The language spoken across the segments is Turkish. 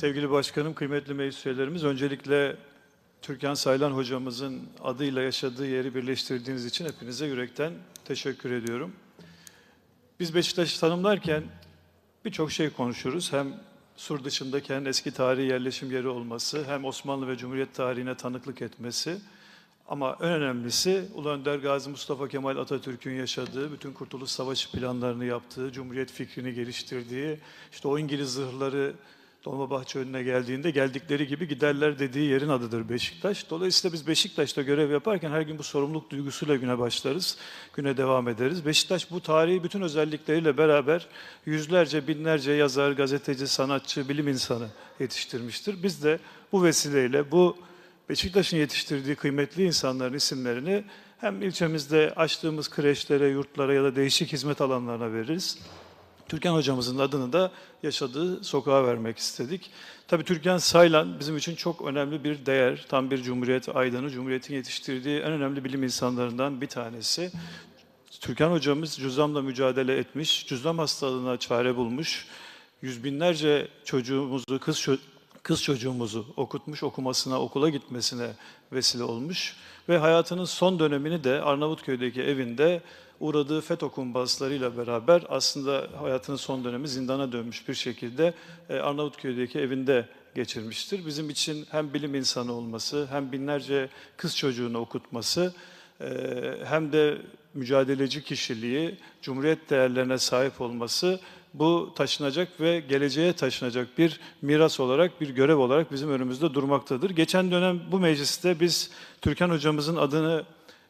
Sevgili başkanım, kıymetli meclis üyelerimiz, öncelikle Türkan Saylan hocamızın adıyla yaşadığı yeri birleştirdiğiniz için hepinize yürekten teşekkür ediyorum. Biz Beşiktaş'ı tanımlarken birçok şey konuşuruz. Hem sur dışındaki en eski tarihi yerleşim yeri olması, hem Osmanlı ve Cumhuriyet tarihine tanıklık etmesi. Ama en önemlisi Ulu Önder Gazi Mustafa Kemal Atatürk'ün yaşadığı, bütün Kurtuluş Savaşı planlarını yaptığı, Cumhuriyet fikrini geliştirdiği, işte o İngiliz zırhları Dolmabahçe önüne geldiğinde geldikleri gibi giderler dediği yerin adıdır Beşiktaş. Dolayısıyla biz Beşiktaş'ta görev yaparken her gün bu sorumluluk duygusuyla güne başlarız, güne devam ederiz. Beşiktaş bu tarihi bütün özellikleriyle beraber yüzlerce, binlerce yazar, gazeteci, sanatçı, bilim insanı yetiştirmiştir. Biz de bu vesileyle bu Beşiktaş'ın yetiştirdiği kıymetli insanların isimlerini hem ilçemizde açtığımız kreşlere, yurtlara ya da değişik hizmet alanlarına veririz. Türkan hocamızın adını da yaşadığı sokağa vermek istedik. Tabii Türkan Saylan bizim için çok önemli bir değer. Tam bir Cumhuriyet aydını, Cumhuriyet'in yetiştirdiği en önemli bilim insanlarından bir tanesi. Türkan hocamız cüzdanla mücadele etmiş, cüzdan hastalığına çare bulmuş, yüz binlerce çocuğumuzu, kız, kız çocuğumuzu okutmuş, okumasına, okula gitmesine vesile olmuş ve hayatının son dönemini de Arnavutköy'deki evinde uğradığı FETÖ kumbaslarıyla beraber aslında hayatının son dönemi zindana dönmüş bir şekilde e, Arnavutköy'deki evinde geçirmiştir. Bizim için hem bilim insanı olması, hem binlerce kız çocuğunu okutması, ee, hem de mücadeleci kişiliği, cumhuriyet değerlerine sahip olması bu taşınacak ve geleceğe taşınacak bir miras olarak, bir görev olarak bizim önümüzde durmaktadır. Geçen dönem bu mecliste biz Türkan hocamızın adını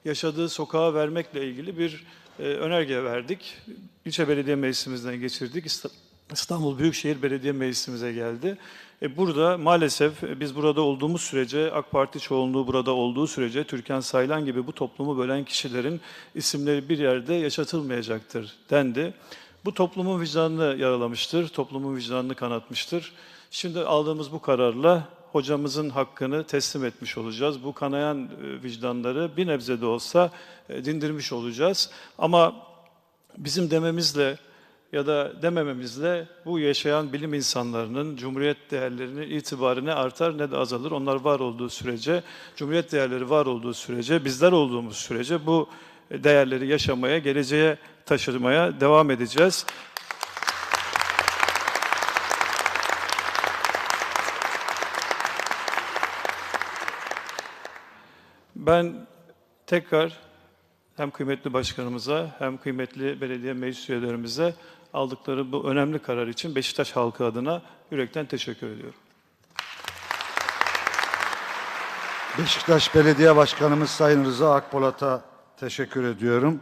yaşadığı sokağa vermekle ilgili bir e, önerge verdik. İlçe Belediye Meclisimizden geçirdik. İsta- İstanbul Büyükşehir Belediye Meclisimize geldi. E burada maalesef e, biz burada olduğumuz sürece, AK Parti çoğunluğu burada olduğu sürece Türkan Saylan gibi bu toplumu bölen kişilerin isimleri bir yerde yaşatılmayacaktır dendi. Bu toplumun vicdanını yaralamıştır, toplumun vicdanını kanatmıştır. Şimdi aldığımız bu kararla hocamızın hakkını teslim etmiş olacağız. Bu kanayan e, vicdanları bir nebze de olsa e, dindirmiş olacağız. Ama bizim dememizle ya da demememizle bu yaşayan bilim insanlarının Cumhuriyet değerlerinin itibarı ne artar ne de azalır. Onlar var olduğu sürece, Cumhuriyet değerleri var olduğu sürece, bizler olduğumuz sürece bu değerleri yaşamaya, geleceğe taşımaya devam edeceğiz. Ben tekrar hem kıymetli başkanımıza hem kıymetli belediye meclis üyelerimize aldıkları bu önemli karar için Beşiktaş halkı adına yürekten teşekkür ediyorum. Beşiktaş Belediye Başkanımız Sayın Rıza Akpolat'a teşekkür ediyorum.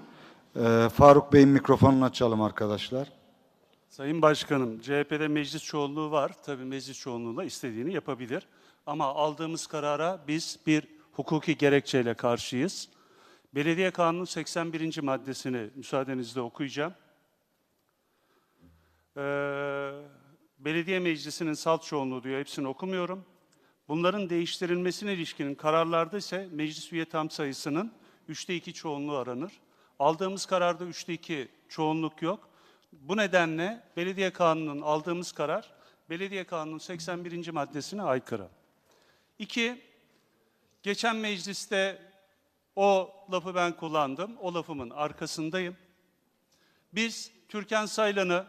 Ee, Faruk Bey'in mikrofonunu açalım arkadaşlar. Sayın Başkanım, CHP'de meclis çoğunluğu var. Tabii meclis çoğunluğuyla istediğini yapabilir. Ama aldığımız karara biz bir hukuki gerekçeyle karşıyız. Belediye Kanunu 81. maddesini müsaadenizle okuyacağım. Ee, belediye meclisinin salt çoğunluğu diyor, hepsini okumuyorum. Bunların değiştirilmesine ilişkin kararlarda ise meclis üye tam sayısının üçte iki çoğunluğu aranır. Aldığımız kararda üçte iki çoğunluk yok. Bu nedenle belediye kanunun aldığımız karar, belediye kanunun 81. maddesine aykırı. İki, geçen mecliste o lafı ben kullandım, o lafımın arkasındayım. Biz Türkan Saylan'ı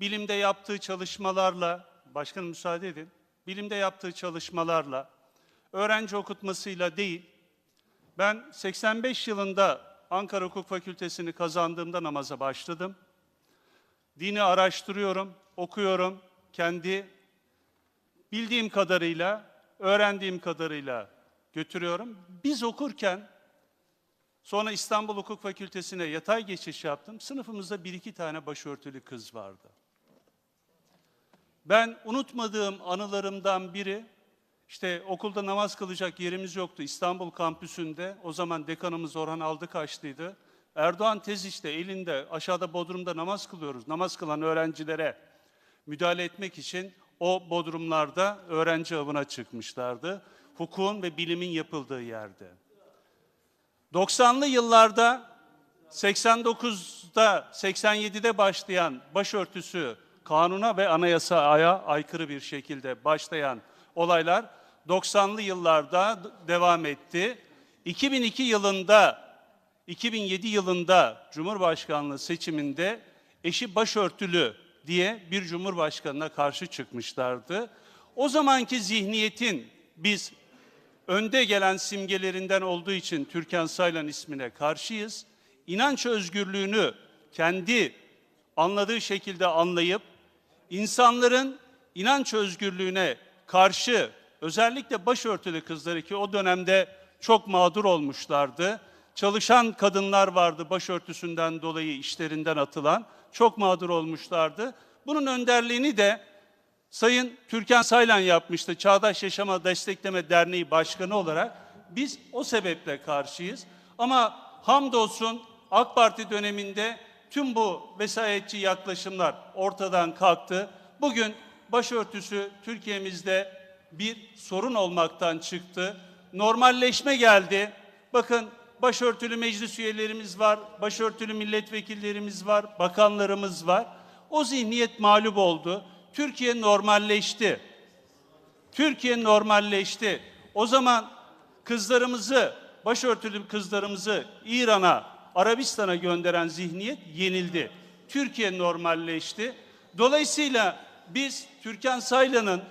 bilimde yaptığı çalışmalarla, başkanım müsaade edin, bilimde yaptığı çalışmalarla, öğrenci okutmasıyla değil, ben 85 yılında Ankara Hukuk Fakültesini kazandığımda namaza başladım. Dini araştırıyorum, okuyorum, kendi bildiğim kadarıyla, öğrendiğim kadarıyla götürüyorum. Biz okurken Sonra İstanbul Hukuk Fakültesi'ne yatay geçiş yaptım. Sınıfımızda bir iki tane başörtülü kız vardı. Ben unutmadığım anılarımdan biri, işte okulda namaz kılacak yerimiz yoktu İstanbul kampüsünde. O zaman dekanımız Orhan Aldıkaçlı'ydı. Erdoğan tez işte elinde aşağıda Bodrum'da namaz kılıyoruz. Namaz kılan öğrencilere müdahale etmek için o bodrumlarda öğrenci avına çıkmışlardı. Hukukun ve bilimin yapıldığı yerde. 90'lı yıllarda 89'da 87'de başlayan başörtüsü kanuna ve anayasaya aykırı bir şekilde başlayan olaylar 90'lı yıllarda devam etti. 2002 yılında 2007 yılında Cumhurbaşkanlığı seçiminde eşi başörtülü diye bir cumhurbaşkanına karşı çıkmışlardı. O zamanki zihniyetin biz önde gelen simgelerinden olduğu için Türkan Saylan ismine karşıyız. İnanç özgürlüğünü kendi anladığı şekilde anlayıp insanların inanç özgürlüğüne karşı özellikle başörtülü kızları ki o dönemde çok mağdur olmuşlardı. Çalışan kadınlar vardı başörtüsünden dolayı işlerinden atılan. Çok mağdur olmuşlardı. Bunun önderliğini de Sayın Türkan Saylan yapmıştı. Çağdaş Yaşama Destekleme Derneği Başkanı olarak biz o sebeple karşıyız. Ama hamdolsun AK Parti döneminde tüm bu vesayetçi yaklaşımlar ortadan kalktı. Bugün başörtüsü Türkiye'mizde bir sorun olmaktan çıktı. Normalleşme geldi. Bakın başörtülü meclis üyelerimiz var, başörtülü milletvekillerimiz var, bakanlarımız var. O zihniyet mağlup oldu. Türkiye normalleşti. Türkiye normalleşti. O zaman kızlarımızı, başörtülü kızlarımızı İran'a, Arabistan'a gönderen zihniyet yenildi. Türkiye normalleşti. Dolayısıyla biz Türkan Saylan'ın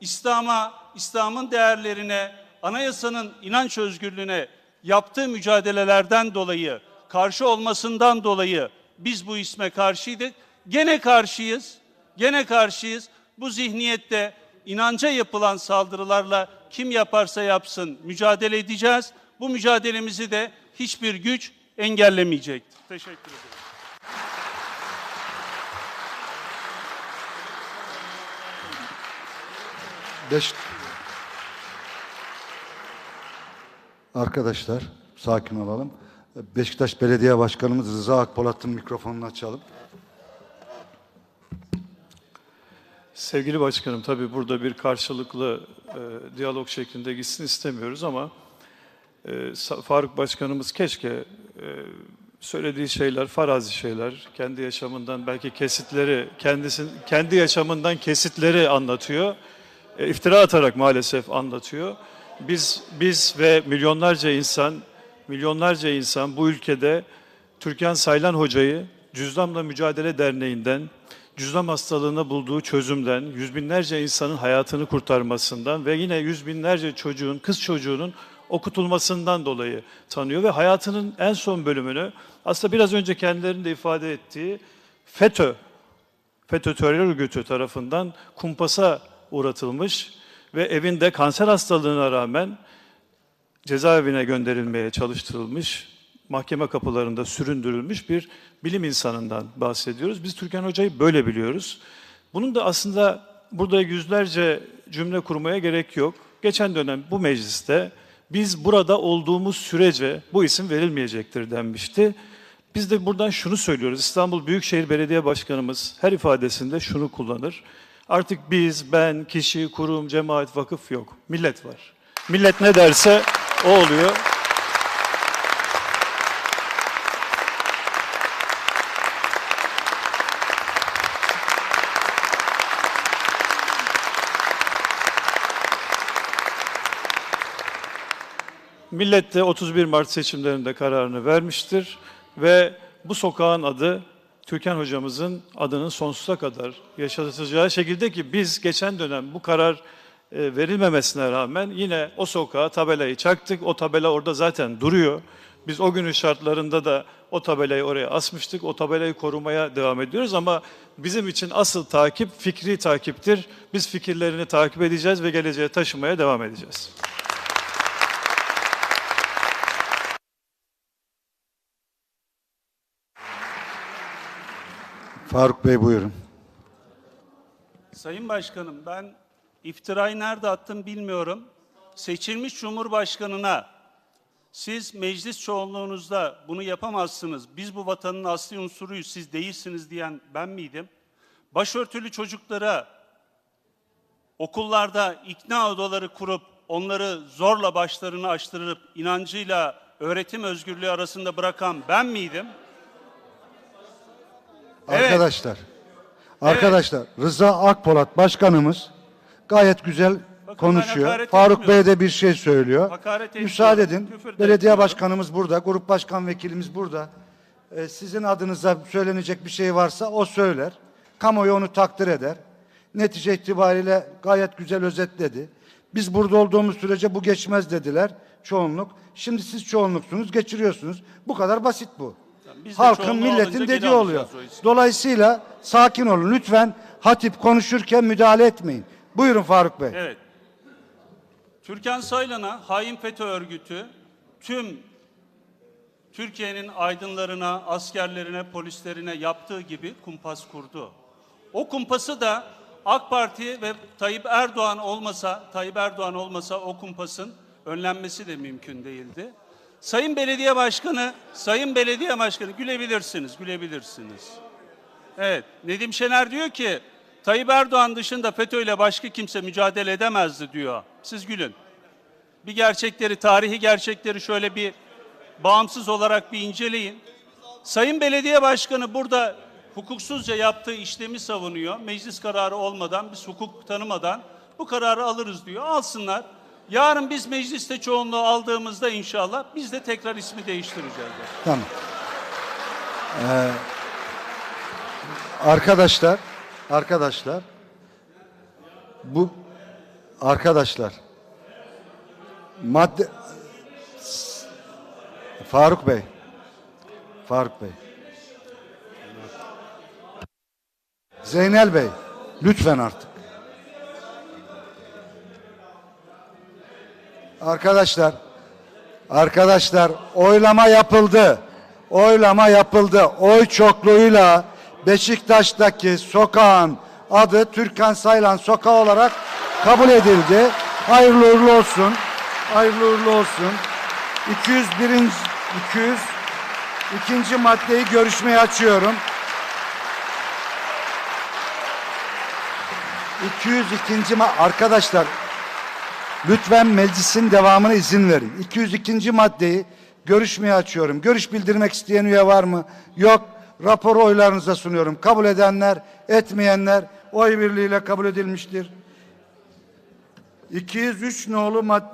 İslam'a, İslam'ın değerlerine, anayasanın inanç özgürlüğüne yaptığı mücadelelerden dolayı, karşı olmasından dolayı biz bu isme karşıydık. Gene karşıyız. Gene karşıyız. Bu zihniyette inanca yapılan saldırılarla kim yaparsa yapsın mücadele edeceğiz. Bu mücadelemizi de hiçbir güç engellemeyecektir. Teşekkür ederim. Beş... Arkadaşlar sakin olalım. Beşiktaş Belediye Başkanımız Rıza Akpolat'ın mikrofonunu açalım. Sevgili başkanım tabii burada bir karşılıklı e, diyalog şeklinde gitsin istemiyoruz ama e, Faruk başkanımız keşke e, söylediği şeyler farazi şeyler, kendi yaşamından belki kesitleri, kendisin kendi yaşamından kesitleri anlatıyor. E, iftira atarak maalesef anlatıyor. Biz biz ve milyonlarca insan, milyonlarca insan bu ülkede Türkan Saylan Hoca'yı Cüzdanla Mücadele Derneği'nden, cüzdan hastalığına bulduğu çözümden, yüz binlerce insanın hayatını kurtarmasından ve yine yüz binlerce çocuğun, kız çocuğunun okutulmasından dolayı tanıyor ve hayatının en son bölümünü aslında biraz önce kendilerinin de ifade ettiği FETÖ, FETÖ terör örgütü tarafından kumpasa uğratılmış ve evinde kanser hastalığına rağmen cezaevine gönderilmeye çalıştırılmış, mahkeme kapılarında süründürülmüş bir bilim insanından bahsediyoruz. Biz Türkan Hoca'yı böyle biliyoruz. Bunun da aslında burada yüzlerce cümle kurmaya gerek yok. Geçen dönem bu mecliste biz burada olduğumuz sürece bu isim verilmeyecektir denmişti. Biz de buradan şunu söylüyoruz. İstanbul Büyükşehir Belediye Başkanımız her ifadesinde şunu kullanır. Artık biz, ben, kişi, kurum, cemaat, vakıf yok. Millet var. Millet ne derse o oluyor. Millet de 31 Mart seçimlerinde kararını vermiştir ve bu sokağın adı Türkan hocamızın adının sonsuza kadar yaşatacağı şekilde ki biz geçen dönem bu karar e, verilmemesine rağmen yine o sokağa tabelayı çaktık. O tabela orada zaten duruyor. Biz o günün şartlarında da o tabelayı oraya asmıştık. O tabelayı korumaya devam ediyoruz ama bizim için asıl takip fikri takiptir. Biz fikirlerini takip edeceğiz ve geleceğe taşımaya devam edeceğiz. Faruk Bey buyurun. Sayın Başkanım ben iftirayı nerede attım bilmiyorum. Seçilmiş Cumhurbaşkanına siz meclis çoğunluğunuzda bunu yapamazsınız. Biz bu vatanın asli unsuruyuz, siz değilsiniz diyen ben miydim? Başörtülü çocuklara okullarda ikna odaları kurup onları zorla başlarını açtırıp inancıyla öğretim özgürlüğü arasında bırakan ben miydim? Arkadaşlar. Arkadaşlar Rıza Akpolat başkanımız gayet güzel konuşuyor. hakaret Faruk Bey de bir şey söylüyor. Hakaret Müsaade etmiyorum, edin. küfür de Belediye etmiyorum. başkanımız burada, grup başkan vekilimiz burada. Ee, sizin adınıza söylenecek bir şey varsa o söyler. Kamuoyu onu takdir eder. Netice itibariyle gayet güzel özetledi. Biz burada olduğumuz sürece bu geçmez dediler çoğunluk. Şimdi siz çoğunluksunuz, geçiriyorsunuz. Bu kadar basit bu. Biz de Halkın, çoğunluğu milletin alınca dediği geri oluyor. alacağız o ismi. Dolayısıyla sakin olun. Lütfen hatip konuşurken müdahale etmeyin. Buyurun Faruk Bey. Evet. Türkan Saylan'a hain FETÖ örgütü tüm Türkiye'nin aydınlarına, askerlerine, polislerine yaptığı gibi kumpas kurdu. O kumpası da AK Parti ve Tayyip Erdoğan olmasa, Tayyip Erdoğan olmasa o kumpasın önlenmesi de mümkün değildi. Sayın Belediye Başkanı, Sayın Belediye Başkanı gülebilirsiniz, gülebilirsiniz. Evet, Nedim Şener diyor ki Tayyip Erdoğan dışında FETÖ ile başka kimse mücadele edemezdi diyor. Siz gülün. Bir gerçekleri, tarihi gerçekleri şöyle bir bağımsız olarak bir inceleyin. Sayın Belediye Başkanı burada hukuksuzca yaptığı işlemi savunuyor. Meclis kararı olmadan, biz hukuk tanımadan bu kararı alırız diyor. Alsınlar. Yarın biz mecliste çoğunluğu aldığımızda inşallah biz de tekrar ismi değiştireceğiz. Tamam. Ee, arkadaşlar, arkadaşlar, bu arkadaşlar, madde Faruk Bey, Faruk Bey, Zeynel Bey, lütfen artık. Arkadaşlar, Arkadaşlar oylama yapıldı. Oylama yapıldı. Oy çokluğuyla Beşiktaş'taki sokağın adı Türkan Saylan Sokağı olarak kabul edildi. Hayırlı uğurlu olsun. Hayırlı uğurlu olsun. 201. 200 ikinci maddeyi görüşmeye açıyorum. 202. ma arkadaşlar Lütfen meclisin devamına izin verin. 202. maddeyi görüşmeye açıyorum. Görüş bildirmek isteyen üye var mı? Yok. Raporu oylarınıza sunuyorum. Kabul edenler, etmeyenler oy birliğiyle kabul edilmiştir. 203 nolu maddeyi